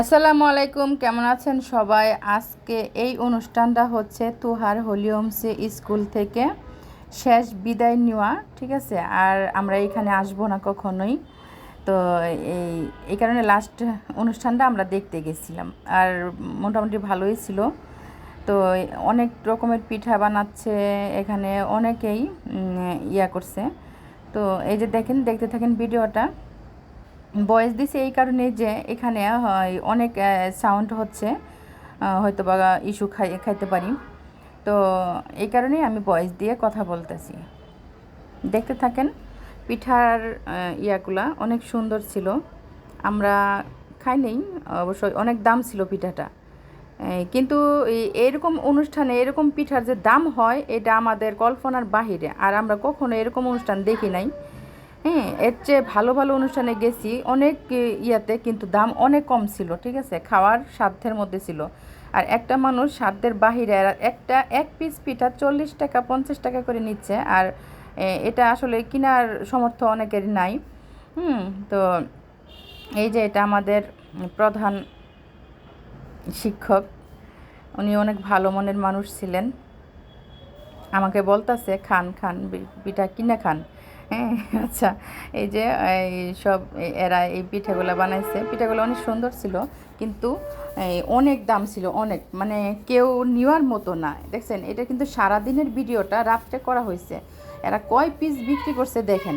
আসসালামু আলাইকুম, কেমন আছেন সবাই? আজকে এই অনুষ্ঠানটা হচ্ছে তুহার হলিওমসে স্কুল থেকে শেষ বিদায় নেওয়া, ঠিক আছে? আর আমরা এখানে আসব না কখনোই। তো এই এই কারণে লাস্ট অনুষ্ঠানটা আমরা দেখতে গেছিলাম। আর মোটামুটি ভালোই ছিল। তো অনেক রকমের পিঠা বানাচ্ছে, এখানে অনেকেই ইয়া করছে। তো এই যে দেখেন, দেখতে থাকেন ভিডিওটা। বয়স দিছে এই কারণে যে এখানে অনেক সাউন্ড হচ্ছে হয়তো বা ইস্যু খাই, খাইতে পারি। তো এই কারণেই আমি বয়স দিয়ে কথা বলতেছি। দেখতে থাকেন, পিঠার ইয়াগুলা অনেক সুন্দর ছিল। আমরা খাই নেই অবশ্যই অনেক দাম ছিল পিঠাটা। কিন্তু এরকম অনুষ্ঠানে এরকম পিঠার যে দাম হয়, এটা আমাদের কল্পনার বাহিরে। আর আমরা কখনো এরকম অনুষ্ঠান দেখি নাই। হ্যাঁ এর চেয়ে ভালো ভালো অনুষ্ঠানে গেছি, অনেক ইয়াতে কিন্তু দাম অনেক কম ছিল, ঠিক আছে? খাওয়ার সাধ্যের মধ্যে ছিল। আর একটা মানুষ সাধ্যের বাহিরে একটা এক পিস পিঠা চল্লিশ টাকা, পঞ্চাশ টাকা করে নিচ্ছে। আর এটা আসলে কেনার সমর্থ অনেকের নাই। হুম, তো এই যে এটা আমাদের প্রধান শিক্ষক, উনি অনেক ভালো মনের মানুষ ছিলেন। আমাকে বলতাছে, খান খান পিঠা কিনে খান। আচ্ছা এই যে, এই সব এরা এই পিঠাগুলো বানাইছে। পিঠাগুলো অনেক সুন্দর ছিল, কিন্তু অনেক দাম ছিল, অনেক। মানে কেউ নেওয়ার মতো না। দেখছেন, এটা কিন্তু সারাদিনের ভিডিওটা রাত্রে করা হয়েছে। এরা কয় পিস বিক্রি করছে দেখেন।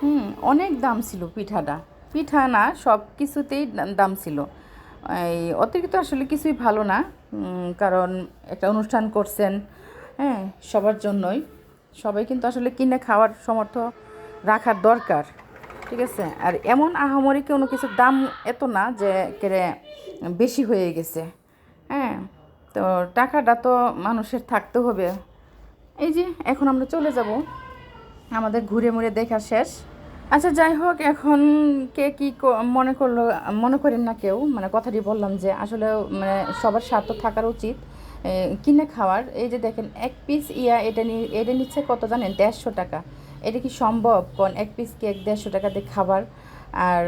হুম, অনেক দাম ছিল পিঠাটা। পিঠা না, সব কিছুতেই দাম ছিল। এই অতিরিক্ত আসলে কিছুই ভালো না। কারণ একটা অনুষ্ঠান করছেন হ্যাঁ সবার জন্যই। সবাই কিন্তু আসলে কিনে খাওয়ার সমর্থ রাখার দরকার, ঠিক আছে? আর এমন আহামরি কোনো কিছুর দাম এত না যে কেড়ে বেশি হয়ে গেছে হ্যাঁ? তো টাকাটা তো মানুষের থাকতে হবে। এই যে, এখন আমরা চলে যাব। আমাদের ঘুরে মুড়ে দেখা শেষ। আচ্ছা যাই হোক, এখন কে কি, মনে করল, মনে করেন না কেউ? মানে কথাটি বললাম যে আসলে মানে সবার স্বার্থ থাকার উচিত। কিনে খাওয়ার, এই যে দেখেন, এক পিস ইয়া এটা নিয়ে এটা নিচ্ছে কত জানেন? দেড়শো টাকা। এটা কি সম্ভব? কোন এক পিস কেক দেড়শো টাকাতে খাবার? আর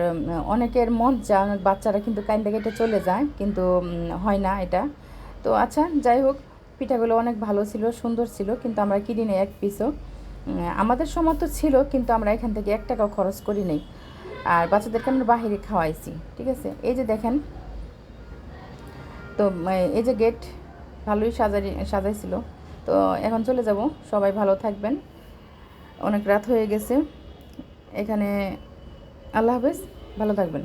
অনেকের মন যা অনেক বাচ্চারা কিন্তু কাইন্দা কেটে চলে যায়, কিন্তু হয় না এটা। তো আচ্ছা যাই হোক, পিঠাগুলো অনেক ভালো ছিল, সুন্দর ছিল, কিন্তু আমরা কিনি নেই এক পিসও আমাদের সমর্থ ছিল, কিন্তু আমরা এখান থেকে এক টাকাও খরচ করি নেই। আর বাচ্চাদেরকে আমরা বাহিরে খাওয়াইছি, ঠিক আছে? এই যে দেখেন, তো এই যে গেট ভালোই সাজাই সাজাইছিল। তো এখন চলে যাব। সবাই ভালো থাকবেন। অনেক রাত হয়ে গেছে। এখানে আল্লাহ হাফেজ। ভালো থাকবেন।